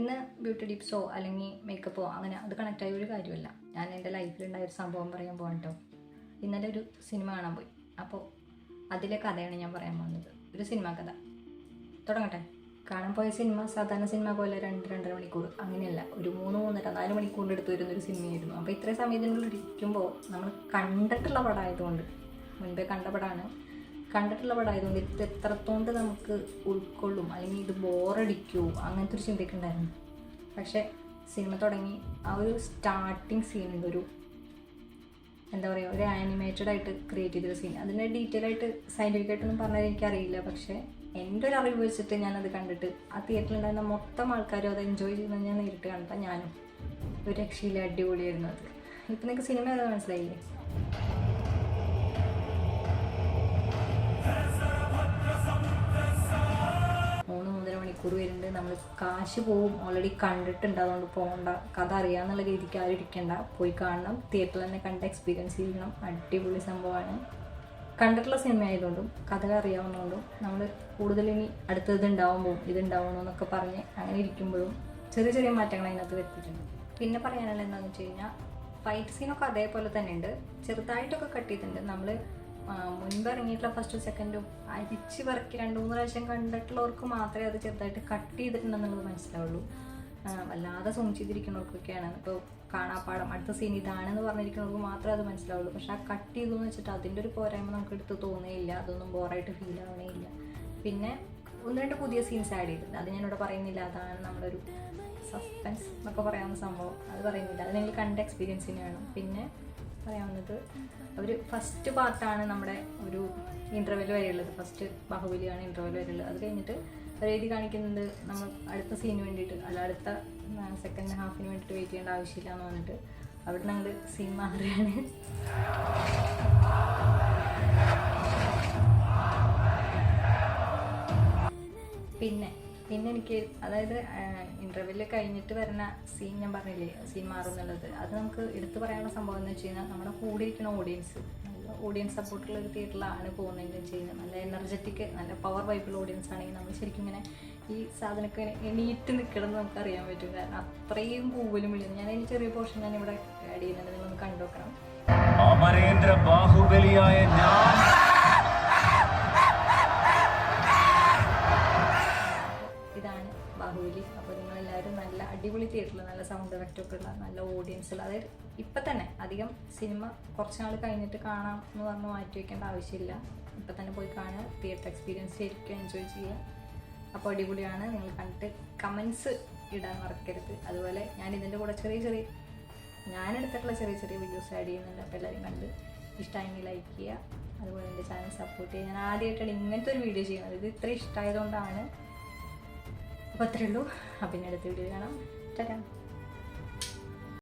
ഇന്ന് ബ്യൂട്ടി ടിപ്സോ അല്ലെങ്കിൽ മേക്കപ്പോ അങ്ങനെ അത് കണക്ട് ആയ ഒരു കാര്യമല്ല. ഞാൻ എന്റെ ലൈഫിലുണ്ടായ ഒരു സംഭവം പറയാൻ പോകാൻ ഇന്നലെ ഒരു സിനിമ കാണാൻ പോയി. അപ്പോൾ അതിലെ കഥയാണ് ഞാൻ പറയാൻ പോകുന്നത്. ഒരു സിനിമ കഥ. തുടങ്ങട്ടെ. കാണാൻ പോയ സിനിമ സാധാരണ സിനിമ പോലെ രണ്ട് രണ്ടര മണിക്കൂർ. അങ്ങനെയല്ല. ഒരു മൂന്ന് മൂന്നര നാല് മണിക്കൂറിന്റെ അടുത്ത് വരുന്ന ഒരു സിനിമയായിരുന്നു അപ്പോൾ ഇത്രയും സമയത്തിനുള്ളിൽ ഇരിക്കുമ്പോൾ നമ്മൾ കണ്ടിട്ടുള്ള പടമായതുകൊണ്ട് മുൻപേ കണ്ട പടമാണ് കണ്ടിട്ടുള്ള പടമായതുകൊണ്ട് ഇത് എത്രത്തോണ്ട് നമുക്ക് ഉൾക്കൊള്ളും? അല്ലെങ്കിൽ ഇത് ബോറടിക്കുമോ അങ്ങനത്തെ ഒരു ചിന്തയൊക്കെ ഉണ്ടായിരുന്നു. പക്ഷേ സിനിമ തുടങ്ങി ആ ഒരു സ്റ്റാർട്ടിങ് സീനുണ്ട് ഒരു എന്താ പറയുക ഒരു ആനിമേറ്റഡ് ആയിട്ട് ക്രിയേറ്റ് ചെയ്തൊരു സീൻ അതിന്റെ ഡീറ്റെയിൽ ആയിട്ട് സയന്റിഫിക് ആയിട്ടൊന്നും പറഞ്ഞാൽ എനിക്കറിയില്ല. പക്ഷേ എന്റെ ഒരു അറിവ് വെച്ചിട്ട് ഞാനത് കണ്ടിട്ട് ആ തിയേറ്ററിലുണ്ടായിരുന്ന മൊത്തം ആൾക്കാരും അത് എൻജോയ് ചെയ്യുന്നത് ഞാൻ നേരിട്ട് കണ്ടപ്പോൾ ഞാനും ഒരു രക്ഷയില്ല അടിപൊളിയായിരുന്നു അത്. ഇപ്പം നിങ്ങൾക്ക് സിനിമ ഏതാ മനസ്സിലായില്ലേ? മണിക്കൂർ വരുന്നുണ്ട്. നമ്മൾ കാശ് പോവും. ഓൾറെഡി കണ്ടിട്ടുണ്ട് അതുകൊണ്ട് പോകണ്ട കഥ അറിയാന്നുള്ള രീതിക്ക് ആരും ഇരിക്കണ്ട. പോയി കാണണം. തിയേറ്ററിൽ തന്നെ കണ്ട് എക്സ്പീരിയൻസ് ചെയ്യണം. അടിപൊളി സംഭവമാണ്. കണ്ടിട്ടുള്ള സിനിമ ആയതുകൊണ്ടും കഥകൾ അറിയാവുന്നതുകൊണ്ടും നമ്മൾ കൂടുതൽ ഇനി അടുത്തത് ഉണ്ടാവുമ്പോൾ ഇതുണ്ടാവണമെന്നൊക്കെ പറഞ്ഞ് അങ്ങനെ ഇരിക്കുമ്പോഴും ചെറിയ ചെറിയ മാറ്റങ്ങൾ അതിനകത്ത് വരുത്തിയിട്ടുണ്ട്. പിന്നെ പറയാനുള്ള എന്താണെന്ന് വെച്ച് കഴിഞ്ഞാൽ ഫൈറ്റ് സീനൊക്കെ അതേപോലെ തന്നെ ഉണ്ട് ചെറുതായിട്ടൊക്കെ കട്ട് ചെയ്തിട്ടുണ്ട്. നമ്മൾ മുൻപ് ഇറങ്ങിയിട്ടുള്ള ഫസ്റ്റും സെക്കൻഡും അരിച്ച് പറക്കി രണ്ട് മൂന്ന് പ്രാവശ്യം കണ്ടിട്ടുള്ളവർക്ക് മാത്രമേ അത് ചെറുതായിട്ട് കട്ട് ചെയ്തിട്ടുണ്ടെന്നുള്ളത് മനസ്സിലാവുള്ളൂ. വല്ലാതെ സൂം ചെയ്തിരിക്കുന്നവർക്കൊക്കെയാണ്. ഇപ്പോൾ കാണാപ്പാടം അടുത്ത സീൻ ഇതാണെന്ന് പറഞ്ഞിരിക്കുന്നവർക്ക് മാത്രമേ അത് മനസ്സിലാവുള്ളൂ. പക്ഷെ ആ കട്ട് ചെയ്തു എന്ന് വെച്ചിട്ട് അതിന്റെ ഒരു പോരായ്മ നമുക്ക് എടുത്ത് തോന്നുകയില്ല. അതൊന്നും ബോറായിട്ട് ഫീൽ ആവണേയില്ല. പിന്നെ ഒന്ന് രണ്ട് പുതിയ സീൻസ് ആഡ് ചെയ്തിട്ടുണ്ട്. അത് ഞാനിവിടെ പറയുന്നില്ല. അതാണ് നമ്മുടെ ഒരു സസ്പെൻസ് എന്നൊക്കെ പറയാവുന്ന സംഭവം. അത് പറയുന്നില്ല. അത് നിങ്ങൾ കണ്ട എക്സ്പീരിയൻസ് തന്നെയാണ്. പിന്നെ പറയാവുന്നത് ഒരു ഫസ്റ്റ് പാർട്ടാണ് നമ്മുടെ ഒരു ഇന്റർവെൽ വരെയുള്ളത് ഫസ്റ്റ് ബാഹുബലിയാണ് ഇന്റർവെൽ വരെയുള്ളത് അത് കഴിഞ്ഞിട്ട് ഒരു എഴുതി കാണിക്കുന്നുണ്ട് നമ്മൾ അടുത്ത സീന് വേണ്ടിയിട്ട് അല്ല അടുത്ത സെക്കൻഡ് ഹാഫിന് വേണ്ടിയിട്ട് വെയിറ്റ് ചെയ്യേണ്ട ആവശ്യമില്ല എന്ന് പറഞ്ഞിട്ട് അവിടെ ഞങ്ങൾ സീൻ മാറുകയാണ്. പിന്നെ പിന്നെ എനിക്ക് അതായത് ഇന്റർവ്യൂൽ കഴിഞ്ഞിട്ട് വരുന്ന സീൻ ഞാൻ പറഞ്ഞില്ലേ സീൻ മാറുന്നുള്ളത് അത് നമുക്ക് എടുത്തു പറയാനുള്ള സംഭവം എന്ന് വെച്ച് കഴിഞ്ഞാൽ നമ്മുടെ കൂടെ ഇരിക്കുന്ന ഓഡിയൻസ് നല്ല ഓഡിയൻസ് സപ്പോർട്ടുള്ള ഒരു തിയേറ്ററിലാണ് പോകുന്നതെങ്കിലും ചെയ്യുന്നത് നല്ല എനർജറ്റിക് നല്ല പവർ വൈബിൾ ഓഡിയൻസ് ആണെങ്കിൽ നമ്മൾ ശരിക്കും ഇങ്ങനെ ഈ സാധനമൊക്കെ എണീറ്റ് നിൽക്കണം നമുക്ക് അറിയാൻ പറ്റും. കാരണം അത്രയും കൂവലും വിളിയും ഞാൻ അതിന് ചെറിയ പോർഷൻ ഞാൻ ഇവിടെ ആഡ് ചെയ്യുന്നുണ്ട്. നിങ്ങൾ കണ്ടു നോക്കണം. അമരേന്ദ്ര ബാഹുബലിയായ ഞാൻ അടിപൊളി തിയേറ്ററിൽ നല്ല സൗണ്ട് എഫക്റ്റ് ഒക്കെ ഉള്ള നല്ല ഓഡിയൻസുള്ള അതായത് ഇപ്പം തന്നെ അധികം സിനിമ കുറച്ച് നാൾ കഴിഞ്ഞിട്ട് കാണാം എന്ന് പറഞ്ഞ് മാറ്റി വയ്ക്കേണ്ട ആവശ്യമില്ല. ഇപ്പം തന്നെ പോയി കാണുക തിയേറ്റർ എക്സ്പീരിയൻസ് ശരിക്കും എൻജോയ് ചെയ്യുക. അപ്പോൾ അടിപൊളിയാണ് നിങ്ങൾ കണ്ടിട്ട് കമൻസ് ഇടാൻ മറക്കരുത്. അതുപോലെ ഞാൻ ഇതിന്റെ കൂടെ ചെറിയ ചെറിയ ഞാൻ എടുത്തിട്ടുള്ള ചെറിയ ചെറിയ വീഡിയോസ് ആഡ് ചെയ്യുന്നുണ്ട്. അപ്പോൾ എല്ലാവരും കണ്ട് ഇഷ്ടമായെങ്കിൽ ലൈക്ക് ചെയ്യുക. അതുപോലെ എന്റെ ചാനൽ സപ്പോർട്ട് ചെയ്യുക. ഞാൻ ആദ്യമായിട്ടാണ് ഇങ്ങനത്തെ ഒരു വീഡിയോ ചെയ്യുന്നത്. ഇത് ഇത്ര ഇഷ്ടമായതുകൊണ്ടാണ്. അപ്പോൾ അത്രേ ഉള്ളൂ. അപ്പം ഇനി അടുത്ത വീഡിയോ കാണാം. Tchau.